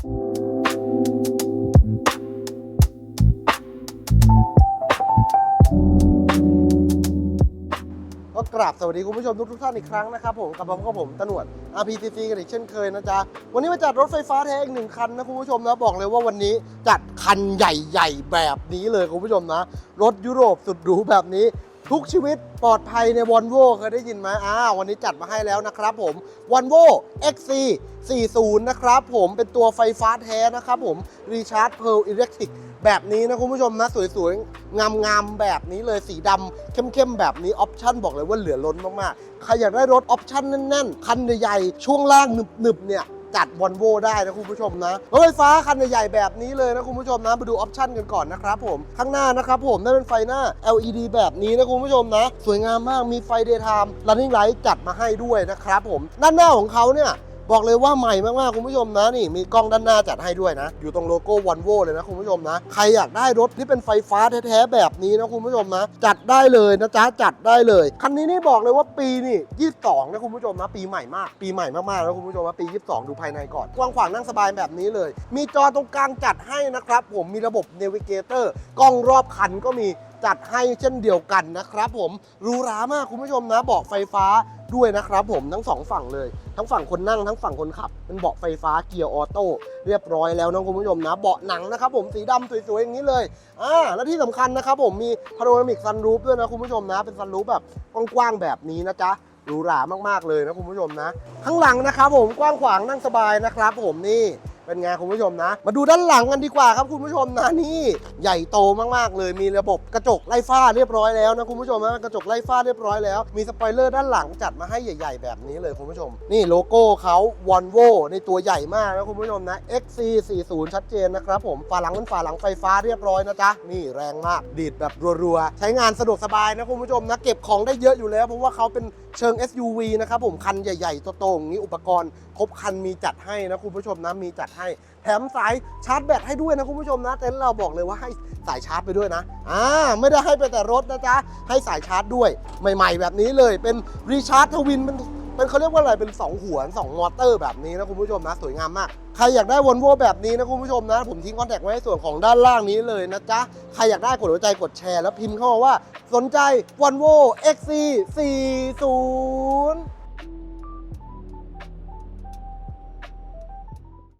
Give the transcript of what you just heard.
ก็กราบสวัสดีคุณผู้ชมทุกทุกท่านอีกครั้งนะครับผมกับผมกับผมตะหนวด RPCC กันอีกเช่นเคยนะจ๊ะ วันนี้มาจัดรถไฟฟ้าแท้อีกหนึ่งคันนะคุณผู้ชมนะบอกเลยว่าวันนี้จัดคันใหญ่ ๆ แบบนี้เลยคุณผู้ชมนะ รถยุโรปสุดหรูแบบนี้ ทุกชีวิตปลอดภัยในวอลโวเคยได้ยินไหมอ่าวันนี้จัดมาให้แล้วนะครับผมวอลโว XC 40 นะครับผมเป็นตัวไฟฟ้าแท้นะครับผม Recharge Pearl Electric แบบนี้นะคุณผู้ชมนะ สวยๆ งามๆ แบบนี้เลยสีดำเข้มๆ แบบนี้ออปชั่นบอกเลยว่าเหลือล้นมากๆ ใครอยากได้รถออปชั่นแน่นๆ คันใหญ่ๆ ช่วงล่างหนึบๆ เนี่ย จัดวอลโวได้นะคุณผู้ชมนะรถไฟฟ้าคันใหญ่ๆแบบนี้เลยนะคุณผู้ชมนะมาดูออปชั่นกันก่อนนะครับผมข้างหน้านะครับผมได้เป็นไฟหน้า LED แบบนี้นะคุณผู้ชมนะ สวยงามมากมีไฟ daytime running light จัดมาให้ด้วยนะครับผมด้านหน้าของเขาเนี่ย บอกเลยว่าใหม่มากๆคุณผู้ชมนะนี่มีกล้องด้านหน้าจัดให้ด้วยนะ อยู่ตรงโลโก้วอลโวเลยนะคุณผู้ชมนะ ใครอยากได้รถที่เป็นไฟฟ้าแท้ๆแบบนี้นะคุณผู้ชมนะ จัดได้เลยนะจ๊ะจัดได้เลย คันนี้นี่บอกเลยว่าปีนี่ 22 นะคุณผู้ชมนะ ปีใหม่มาก ปีใหม่มากๆแล้วคุณผู้ชมนะปี 22 ดูภายในก่อนกว้างขวางนั่งสบายแบบนี้เลย มีจอตรงกลางจัดให้นะครับผมมีระบบเนวิเกเตอร์กล้องรอบคันก็มี จัดให้เช่นเดียวกันนะครับผมหรูหรามากคุณผู้ชมนะเบาะไฟฟ้าด้วยนะครับผมทั้งสองฝั่งเลย ทั้งฝั่งคนนั่งทั้งฝั่งคนขับ เป็นเบาะไฟฟ้าเกียร์ออโต้เรียบร้อยแล้วนะคุณผู้ชมนะเบาะหนังนะครับผมสีดำสวยๆอย่างนี้เลยอ่าและที่สำคัญนะครับผมมีพาโนรามิกซันรูฟด้วยนะคุณผู้ชมนะ เป็นซันรูฟแบบกว้างๆแบบนี้นะจ๊ะหรูหรามากๆเลยนะคุณผู้ชมนะ ข้างหลังนะครับผมกว้างขวางนั่งสบายนะครับผมนี่ เป็นไงคุณผู้ชมนะ มาดูด้านหลังกันดีกว่าครับคุณผู้ชมนะนี่ใหญ่โตมากๆเลย มีระบบกระจกไล่ฟ้าเรียบร้อยแล้วนะคุณผู้ชมนะกระจกไล่ฟ้าเรียบร้อยแล้วมีสปอยเลอร์ด้านหลังจัดมาให้ใหญ่ ๆ แบบนี้เลยคุณผู้ชม นี่โลโก้เขาวอนโวในตัวใหญ่มากนะคุณผู้ชมนะ XC40 ชัดเจนนะครับผมฝาหลังเป็นฝาหลังไฟฟ้าเรียบร้อยนะจ๊ะนี่แรงมากดีดแบบรัวๆ ใช้งานสะดวกสบายนะคุณผู้ชมนะเก็บของได้เยอะอยู่แล้ว เพราะว่าเขาเป็นเชิง SUV นะครับผมคันใหญ่ๆโตๆอย่างนี้อุปกรณ์ครบคันมีจัดให้นะคุณผู้ชมนะมีจัดให้แถมสายชาร์จแบตให้ด้วยนะคุณผู้ชมนะเต็นท์เราบอกเลยว่าให้สายชาร์จไปด้วยนะอ่าไม่ได้ให้ไปแต่รถนะจ๊ะให้สายชาร์จด้วย ใหม่ ๆ แบบนี้เลยเป็นรีชาร์จทวินเป็นเป็นเขาเรียกว่าอะไรเป็น 2 หัว 2 มอเตอร์แบบนี้นะคุณผู้ชมนะ สวยงามมาก ใครอยากได้วอลโวแบบนี้นะคุณผู้ชมนะ ผมทิ้งคอนแทคไว้ในส่วนของด้านล่างนี้เลยนะจ๊ะ ใครอยากได้กดหัวใจกดแชร์แล้วพิมพ์เข้ามาว่า สนใจวอลโว XC40